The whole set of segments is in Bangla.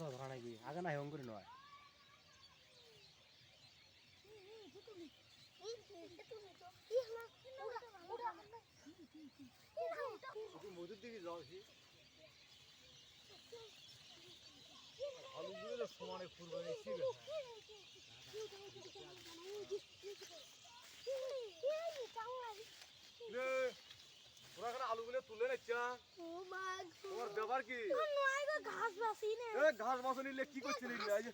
ধরা ধরা নাকি আগে না হেম করে নয় মধুর দিকে যাও আলুগুলো সমানে ফুরবে নিচ্ছি? তোরা আলুগুলো তুলে নিচ্ছ তোমার ব্যাপার কি? ঘাস বাসি নে। এ ঘাস মাছ নিলে কি করছিস নিলে এই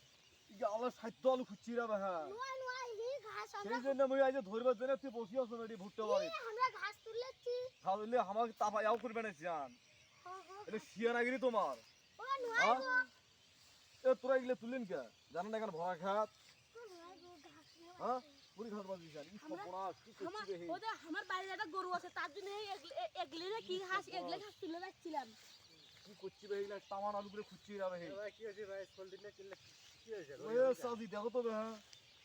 যে আলো সাহিত্য আলু খুঁজছি রে ভাই নোয়া নোয়া হি ঘাস সেই জন্য আমি আজ ধরবার জন্য তুই বসি আছো এটি ভুট্টা বাড়ি আমরা ঘাস তুলেছি। তাহলে আমাকে তাপা যাও করবে না জান। এটা শিয়ানাগিরি তোমার। ও নোয়া হ্যাঁ? এ তোরা এগুলো তুললেন কে? জানেন না এখানে ভরা খাত ঘাস হ্যাঁ? পুরি ঘাট বাজি জান। ই সপড়া কি করছি রে আমার বাড়ির একটা গরু আছে তার জন্য এগলে- এগলে কি ঘাস এগলে ঘাস তুলে রাখছিলাম। করছি রে এগুলা তামান আলু করে খুঁজছি হে। ভাই কি ভাই? দিন কি দেখো তো হ্যাঁ।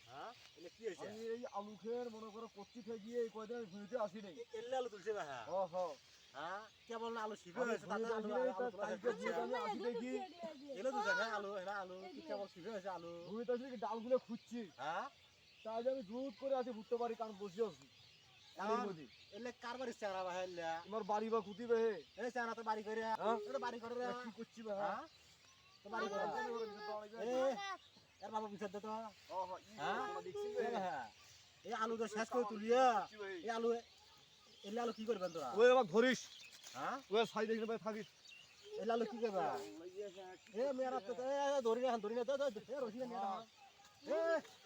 হ্যাঁ? এলে কি হয়েছে? আমি এই আলু খেয়ে মনে করো কচ্ছি খেয়ে গিয়ে এই কয়দিন আমি আসি নাই। এলে আলু তুলছে ভাই ও হ। হ্যাঁ? কেবল না আলু শিবে হয়েছে তাতে আলু আসি আলু তার কালকে ভুঁড়িতে আমি আসি দেখি এলে তুলছে না আলু? হ্যাঁ আলু কি কেবল শিবে হয়েছে আলু? আসি ডালগুলো খুঁজছি। হ্যাঁ? তাই আমি জুত করে আছি ভুট্টা পারি কারণ বসে আছি। এলে কার বাড়ি চেহারা এলে তোমার বাড়ি বা কুতি বে এলে চেহারা তো বাড়ি করে হ্যাঁ? এটা বাড়ি করে এ কি করছি বে হ্যাঁ হ্যাঁ তো বাড়ি করে এ এর বাবা বিচার দে তো ও হ্যাঁ? এ হ্যাঁ এই আলু তো শেষ করে তুলিয়া? এই আলু এলে আলু কি করবেন তোরা ওই আমাকে ধরিস হ্যাঁ ওই সাইড দেখলে ভাই থাকিস এলে আলু কি করবা এ মেরা তো এ এ, ধরি না ধরি না তো তো এ রসি না নিয়ে নাও। এ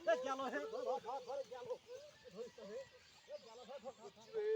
এ গেল হে ধর ধর গেল ধরিস তো হে এ গেল হে ধর ধর ধর। বে ধর রে।